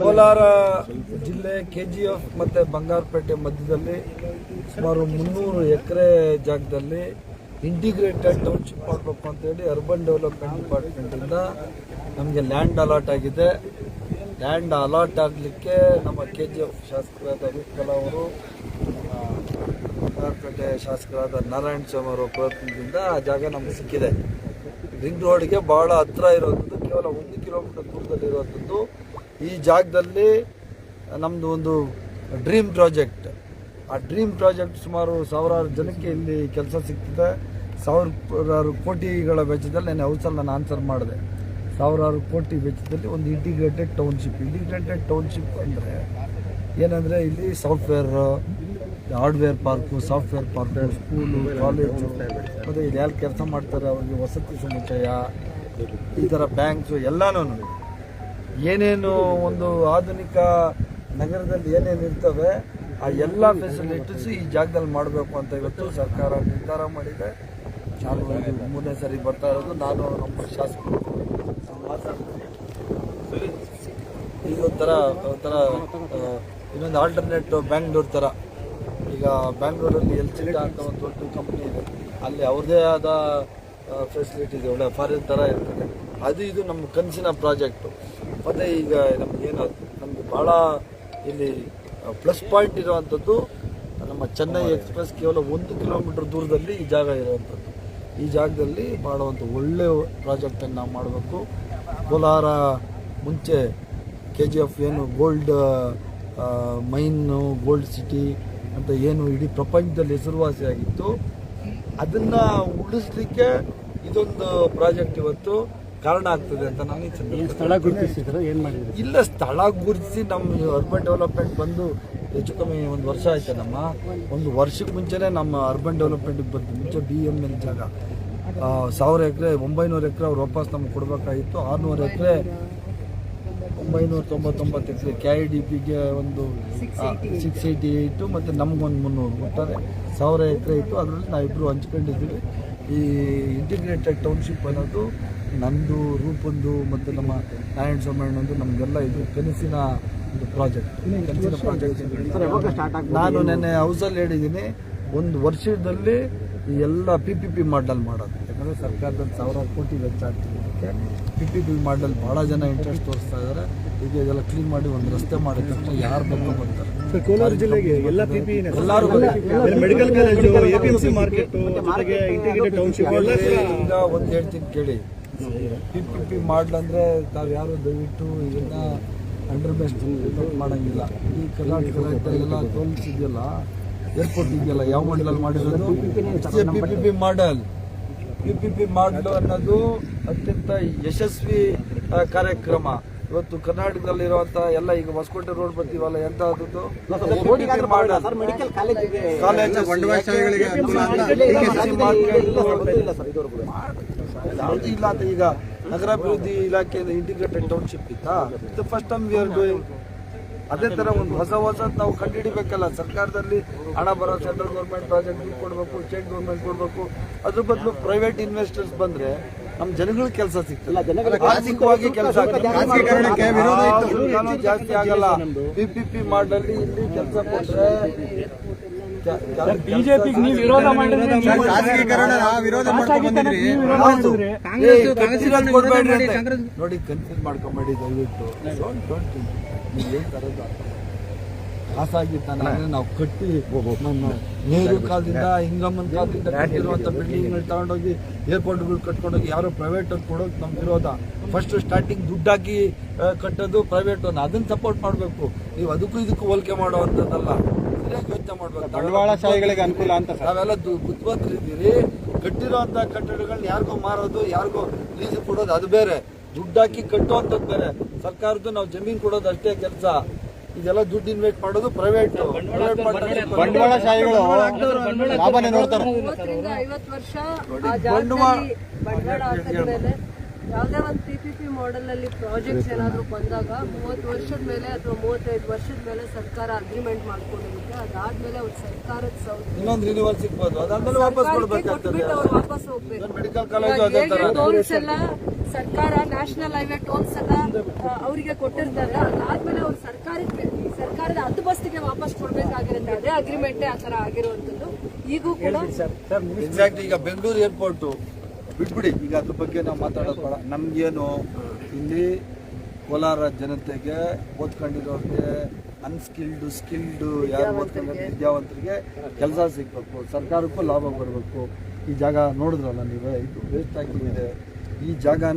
ಕೋಲಾರ ಜಿಲ್ಲೆ K G F ಮತ್ತು ಬಂಗಾರಪೇಟೆ ಮಧ್ಯದಲ್ಲಿ ಸುಮಾರು ಮುನ್ನೂರು ಎಕರೆ ಜಾಗದಲ್ಲಿ ಇಂಟಿಗ್ರೇಟೆಡ್ ಟೌನ್ಶಿಪ್ ಮಾಡಬೇಕು ಅಂತೇಳಿ ಅರ್ಬನ್ ಡೆವಲಪ್ಮೆಂಟ್ ಡಿಪಾರ್ಟ್ಮೆಂಟಿಂದ ನಮಗೆ ಲ್ಯಾಂಡ್ ಅಲಾಟ್ ಆಗಿದೆ. ಲ್ಯಾಂಡ್ ಅಲಾಟ್ ಆಗಲಿಕ್ಕೆ ನಮ್ಮ ಕೆ ಜಿ ಎಫ್ ಶಾಸಕರಾದ ವಿಠಲ ಅವರು ಬಂಗಾರಪೇಟೆ ಶಾಸಕರಾದ ನಾರಾಯಣ ಸ್ವಾಮಿ ಅವರ ಪ್ರಯತ್ನದಿಂದ ಆ ಜಾಗ ನಮಗೆ ಸಿಕ್ಕಿದೆ. ರಿಂಗ್ ರೋಡ್ಗೆ ಭಾಳ ಹತ್ರ ಇರೋದು ಕೇವಲ ಒಂದು ಕಿಲೋಮೀಟರ್ ದೂರದಲ್ಲಿ ಇರುವಂಥದ್ದು ಈ ಜಾಗದಲ್ಲಿ ನಮ್ಮದು ಒಂದು ಡ್ರೀಮ್ ಪ್ರಾಜೆಕ್ಟ್. ಆ ಡ್ರೀಮ್ ಪ್ರಾಜೆಕ್ಟ್ ಸುಮಾರು ಸಾವಿರಾರು ಜನಕ್ಕೆ ಇಲ್ಲಿ ಕೆಲಸ ಸಿಗ್ತದೆ. ಸಾವಿರಾರು ಕೋಟಿಗಳ ವೆಚ್ಚದಲ್ಲಿ ನಾನು ಹೌಸಲ್ಲಿ ನಾನು ಆನ್ಸರ್ ಮಾಡಿದೆ. ಸಾವಿರಾರು ಕೋಟಿ ವೆಚ್ಚದಲ್ಲಿ ಒಂದು ಇಂಟಿಗ್ರೇಟೆಡ್ ಟೌನ್ಶಿಪ್ ಇಂಟಿಗ್ರೇಟೆಡ್ ಟೌನ್ಶಿಪ್ ಅಂದರೆ ಏನಂದರೆ ಇಲ್ಲಿ software hardware park software park school college ಮತ್ತು ಇಲ್ಲಿ ಯಾರು ಕೆಲಸ ಮಾಡ್ತಾರೆ? ಅವ್ರಿಗೆ ವಸತಿ ಸಮುದಾಯ, ಈ ಥರ ಬ್ಯಾಂಕ್ಸು ಎಲ್ಲನೂ ಏನೇನು ಒಂದು ಆಧುನಿಕ ನಗರದಲ್ಲಿ ಏನೇನು ಇರ್ತವೆ, ಆ ಎಲ್ಲ ಫೆಸಿಲಿಟೀಸ್ ಈ ಜಾಗದಲ್ಲಿ ಮಾಡಬೇಕು ಅಂತ ಇವತ್ತು ಸರ್ಕಾರ ನಿರ್ಧಾರ ಮಾಡಿದೆ. ನಾನು ಮೂರನೇ ಸರಿ ಬರ್ತಾ ಇರೋದು. ನಾನು ನಮ್ಮ ಶಾಸಕರು ಮಾತಾಡ್ತೀನಿ ಈಗ ಒಂಥರ ಒಂಥರ ಇನ್ನೊಂದು ಆಲ್ಟರ್ನೇಟ್ ಬ್ಯಾಂಗ್ಳೂರ್ ಥರ ಈಗ ಬ್ಯಾಂಗ್ಳೂರಲ್ಲಿ ಎಲ್ ಸಿ ಅಂತ ಒಂದು ದೊಡ್ಡ ಕಂಪ್ನಿ ಇದೆ. ಅಲ್ಲಿ ಅವ್ರದೇ ಆದ ಫೆಸಿಲಿಟಿ ಇದೆ. ಒಳ್ಳೆ ಫಾರಿನ್ ಥರ ಇರ್ತದೆ. ಅದು ಇದು ನಮ್ಮ ಕನಸಿನ ಪ್ರಾಜೆಕ್ಟು ಮತ್ತು ಈಗ ನಮಗೇನು ನಮಗೆ ಭಾಳ ಇಲ್ಲಿ ಪ್ಲಸ್ ಪಾಯಿಂಟ್ ಇರುವಂಥದ್ದು ನಮ್ಮ ಚೆನ್ನೈ ಎಕ್ಸ್ಪ್ರೆಸ್ ಕೇವಲ ಒಂದು ಕಿಲೋಮೀಟರ್ ದೂರದಲ್ಲಿ ಈ ಜಾಗ ಇರುವಂಥದ್ದು ಈ ಜಾಗದಲ್ಲಿ ಭಾಳ ಒಂದು ಒಳ್ಳೆಯ ಪ್ರಾಜೆಕ್ಟನ್ನು ನಾವು ಮಾಡಬೇಕು. ಕೋಲಾರ ಮುಂಚೆ ಕೆ ಜಿ ಎಫ್ ಏನು ಗೋಲ್ಡ್ ಮೈನು ಗೋಲ್ಡ್ ಸಿಟಿ ಅಂತ ಏನು ಇಡೀ ಪ್ರಪಂಚದಲ್ಲಿ ಹೆಸರುವಾಸಿಯಾಗಿತ್ತು ಅದನ್ನು ಉಳಿಸ್ಲಿಕ್ಕೆ ಇದೊಂದು ಪ್ರಾಜೆಕ್ಟ್ ಇವತ್ತು. ಕಾರಣ ಆಗ್ತದೆ ಅಂತ ನಾನು ಸ್ಥಳ ಗುರುತಿಸಿದ್ರೆ ಏನು ಮಾಡಿದ್ರಿ? ಇಲ್ಲ ಸ್ಥಳ ಗುರುತಿಸಿ ನಮ್ಮ ಅರ್ಬನ್ ಡೆವಲಪ್ಮೆಂಟ್ ಬಂದು ಹೆಚ್ಚು ಕಮ್ಮಿ ಒಂದು ವರ್ಷ ಆಯ್ತು ನಮ್ಮ ಒಂದು ವರ್ಷಕ್ಕೆ ಮುಂಚೆನೇ ನಮ್ಮ ಅರ್ಬನ್ ಡೆವಲಪ್ಮೆಂಟ್ ಬಂತು ಮುಂಚೆ ಬಿ ಎಂ ಎಲ್ ಜಾಗ. ಸಾವಿರ ಎಕರೆ ಒಂಬೈನೂರು ಎಕರೆ ಅವ್ರು ವಾಪಸ್ ನಮ್ಗೆ ಕೊಡಬೇಕಾಗಿತ್ತು. ಆರುನೂರು ಎಕರೆ ಒಂಬೈನೂರ ತೊಂಬತ್ತೊಂಬತ್ತು ಎಕರೆ ಕೆ ಐ ಡಿ ಪಿಗೆ ಒಂದು ಸಿಕ್ಸ್ ಏಯ್ಟಿ ಏಯ್ಟು ಮತ್ತು ನಮಗೊಂದು ಮುನ್ನೂರು ಒಟ್ಟಾರೆ ಸಾವಿರ ಎಕರೆ ಇತ್ತು. ಅದರಲ್ಲಿ ನಾವಿಬ್ಬರು ಹಂಚ್ಕೊಂಡಿದ್ದೀವಿ. ಈ ಇಂಟಿಗ್ರೇಟೆಡ್ ಟೌನ್ಶಿಪ್ ಅನ್ನೋದು ನಂದು ರೂಪೊಂದು ಮತ್ತು ನಮ್ಮ ನಾರಾಯಣ ಸೋಮಣ್ಣಂದು ನಮಗೆಲ್ಲ ಇದು ಕನಸಿನ ಒಂದು ಪ್ರಾಜೆಕ್ಟ್ ಕನಸಿನ ಪ್ರಾಜೆಕ್ಟ್ ನಾನು ನೆನ್ನೆ ಹೌಸಲ್ಲಿ ಹೇಳಿದ್ದೀನಿ ಒಂದು ವರ್ಷದಲ್ಲಿ ಈ ಎಲ್ಲ ಪಿ ಪಿ ಪಿ ಮಾಡಲ್ ಮಾಡೋದು. ಯಾಕಂದರೆ ಸರ್ಕಾರದಲ್ಲಿ ಸಾವಿರಾರು ಕೋಟಿ ವೆಚ್ಚ ಆಗ್ತಿದೆ. ಅದಕ್ಕೆ ಪಿ ಪಿ ಪಿ ಮಾಡಲ್ ಭಾಳ ಜನ ಇಂಟ್ರೆಸ್ಟ್ ತೋರಿಸ್ತಾ ಇದ್ದಾರೆ ಈಗ ಇದೆಲ್ಲ ಕ್ಲೀನ್ ಮಾಡಿ ಒಂದು ರಸ್ತೆ ಮಾಡಿದ ತಕ್ಷಣ ಯಾರು ಬಂದು ಬರ್ತಾರೆ? ಕೋಲಾರ ಜಿಲ್ಲೆಗೆ ಎಲ್ಲ ಪಿಪಿ ಎಲ್ಲರೂ ಮೆಡಿಕಲ್ ಕಾಲೇಜು ಎಪಿಎಂಸಿ ಮಾರ್ಕೆಟ್ ಜೊತೆಗೆ ಇಂಟಿಗ್ರೇಟೆಡ್ ಟೌನ್ಶಿಪ್ ಎಲ್ಲ ಈಗ ಒಂದು ಹೇಳ್ತೀನಿ ಕೇಳಿ ಪಿ ಪಿ ಪಿ ಮಾಡ್ಲಂದ್ರೆ ತಾವು ಯಾರು ದಯವಿಟ್ಟು ಇದನ್ನ ಅಂಡರ್ ಬೆಸ್ಟ್ ಮಾಡಂಗಿಲ್ಲ ಈ ಕರ್ನಾಟಕ ರಾಜ್ಯದಲ್ಲೆಲ್ಲ ಟೋಲ್ಸ್ ಇದೆಯಲ್ಲ ಏರ್ಪೋರ್ಟ್ ಇದೆಯಲ್ಲ ಯಾವ ಮಂಡಲಲ್ಲಿ ಮಾಡಿರೋದು P P P model P P P model ಅನ್ನೋದು ಅತ್ಯಂತ ಯಶಸ್ವಿ ಕಾರ್ಯಕ್ರಮ ಇವತ್ತು ಕರ್ನಾಟಕದಲ್ಲಿರುವಂತ ಎಲ್ಲ ಈಗ ಹೊಸಕೋಟೆ ರೋಡ್ ಬರ್ತೀವಲ್ಲ ಎಂತಹದ್ದು ಯಾವುದು ಇಲ್ಲ ಅಂತ ಈಗ ನಗರಾಭಿವೃದ್ಧಿ ಇಲಾಖೆಯಿಂದ ಇಂಟಿಗ್ರೇಟೆಡ್ ಟೌನ್ಶಿಪ್ ಇತ್ತಾ ಇದು first time we are doing ಅದೇ ತರ ಒಂದು ಹೊಸ ಹೊಸ ನಾವು ಕಂಡುಹಿಡಿಬೇಕಲ್ಲ ಸರ್ಕಾರದಲ್ಲಿ ಹಣ ಬರೋ ಸೆಂಟ್ರಲ್ ಗೌರ್ಮೆಂಟ್ ಪ್ರಾಜೆಕ್ಟ್ ಕೊಡಬೇಕು ಸ್ಟೇಟ್ ಗೌರ್ಮೆಂಟ್ ಕೊಡಬೇಕು ಅದ್ರ ಬದಲು ಪ್ರೈವೇಟ್ ಇನ್ವೆಸ್ಟರ್ಸ್ ಬಂದ್ರೆ ನಮ್ಮ ಜನಗಳ ಕೆಲಸ ಸಿಗ್ತದೆ. ಆರ್ಥಿಕವಾಗಿ ಕೆಲಸ ಜಾಸ್ತಿ ಆಗಲ್ಲ. ಪಿ ಪಿ ಪಿ ಮಾಡಲ್ಲಿ ಇಲ್ಲಿ ಕೆಲಸ ಕೊಟ್ಟರೆ ಬಿಜೆಪಿಗೆ ನೀವು ವಿರೋಧ ಮಾಡಿದ್ರೆ. ನೋಡಿ ಕನ್ಫ್ಯೂಸ್ ಮಾಡ್ಕೊಂಬೇಡಿ ದಯವಿಟ್ಟು. Think. ನೀವು ಕಟ್ಟಿ ನಮ್ಮ ನೆಹರು ಕಾಲದಿಂದ ಹಿಂಗಮ್ಮನ ಕಾಲದಿಂದ ಕಟ್ಟಿರುವಂಥ ಬಿಲ್ಡಿಂಗ್ಗಳು ತಗೊಂಡೋಗಿ ಏರ್ಪೋರ್ಟ್ಗಳು ಕಟ್ಕೊಂಡೋಗಿ ಯಾರೋ ಪ್ರೈವೇಟ್ ಕೊಡೋದು ನಮ್ ವಿರೋಧ. ಫಸ್ಟ್ ಸ್ಟಾರ್ಟಿಂಗ್ ದುಡ್ಡಾಕಿ ಕಟ್ಟೋದು ಪ್ರೈವೇಟ್ ಅನ್ನು ಅದನ್ನ ಸಪೋರ್ಟ್ ಮಾಡಬೇಕು. ನೀವು ಅದಕ್ಕೂ ಇದಕ್ಕೂ ಹೋಲಿಕೆ ಮಾಡುವಂಥದ್ದಲ್ಲ. ಯೋಚನೆ ಮಾಡ್ಬೇಕು. ಬಂಡವಾಳಶಾಹಿಗಳಿಗೆ ಅನುಕೂಲ ಅಂತ ನಾವೆಲ್ಲ ಬುದ್ಧಿವಂತರಿದ್ದೀರಿ. ಕಟ್ಟಿರೋಂಥ ಕಟ್ಟಡಗಳನ್ನ ಯಾರಿಗೋ ಮಾರೋದು ಯಾರಿಗೋ ಲೀಸ್ ಕೊಡೋದು ಅದು ಬೇರೆ. ದುಡ್ಡಾಕಿ ಕಟ್ಟುವಂಥದ್ದು ಬೇರೆ. ಸರ್ಕಾರದ್ದು ನಾವು ಜಮೀನು ಕೊಡೋದು ಅಷ್ಟೇ ಕೆಲಸ. ಇದೆಲ್ಲ ದುಡ್ಡು ಇನ್ವೆಸ್ಟ್ ಮಾಡೋದು ಪ್ರೈವೇಟ್ ಬಂಡವಾಳಶಾಹಿಗಳು ಲಾಭನೇ ನೋಡ್ತಾರೆ. ಮೂವತ್ತರಿಂದ ಐವತ್ತು ವರ್ಷ ಆ ಬಂಡವಾಳ- ಜಾಗದಲ್ಲಿ ಯಾವುದೇ ಒಂದು ಪಿ ಪಿ ಪಿ ಮಾಡೆಲ್ ಅಲ್ಲಿ ಪ್ರಾಜೆಕ್ಟ್ಸ್ ಏನಾದ್ರು ಬಂದಾಗ ಮೂವತ್ತು ವರ್ಷದ ಮೇಲೆ ಅಥವಾ ಮೂವತ್ತೈದು ವರ್ಷದ ಮೇಲೆ ಸರ್ಕಾರ ಅಗ್ರಿಮೆಂಟ್ ಮಾಡ್ಕೊಂಡಿರುತ್ತೆ ಅದಾದ್ಮೇಲೆ ಅವ್ರ ಸರ್ಕಾರದ ಸೌಲಭ್ಯ ಇನ್ನೊಂದು ರಿನಿವಲ್ ಸಿಗ್ಬೋದು. ಅದಾದ್ಮೇಲೆ ವಾಪಸ್ ಸರ್ಕಾರಕ್ಕೆ ಕೊಡ್ಬೇಕಾಗ್ತದೆ. ಕೊಟ್ಬಿಟ್ಟು ಅವ್ರು ವಾಪಸ್ ಹೋಗ್ಬೇಕು. ಮೆಡಿಕಲ್ ಕಾಲೇಜ್ ಎಲ್ಲ ಸರ್ಕಾರ ನ್ಯಾಷನಲ್ ಹೈವೇ ಟೋಲ್ಸ್ ಎಲ್ಲ ಅವರಿಗೆ ಕೊಟ್ಟಿರ್ತಾರೆ ಅದಾದ್ಮೇಲೆ ಅವ್ರು ವಾಪಸ್ ಕೊಡ್ಬೇಕಾಗಿರುತ್ತೆ. ಅದೇ ಅಗ್ರಿಮೆಂಟ್ ಆ ತರ ಆಗಿರುವಂತದ್ದು ಈಗೂ ಕೂಡ ಎಕ್ಸಾಕ್ಟ್ ಈಗ ಬೆಂಗಳೂರು ಏರ್ಪೋರ್ಟ್ ಬಿಟ್ಬಿಡಿ. ಈಗ ಅದ್ರ ಬಗ್ಗೆ ನಾವು ಮಾತಾಡೋದು ಬೇಡ. ನಮ್ಗೇನು ಇಲ್ಲಿ ಕೋಲಾರ ಜನತೆಗೆ ಓದ್ಕೊಂಡಿರೋರಿಗೆ ಅನ್ಸ್ಕಿಲ್ಡ್ ಸ್ಕಿಲ್ಡ್ ಯಾರು ಓದ್ಕೊಂಡಿರೋ ವಿದ್ಯಾವಂತರಿಗೆ ಕೆಲಸ ಸಿಗ್ಬೇಕು. ಸರ್ಕಾರಕ್ಕೂ ಲಾಭ ಬರಬೇಕು. ಈ ಜಾಗ ನೋಡಿದ್ರಲ್ಲ ನೀವೇ? ಇದು ವೇಸ್ಟ್ ಆಗಿದೆ ಈ ಜಾಗನ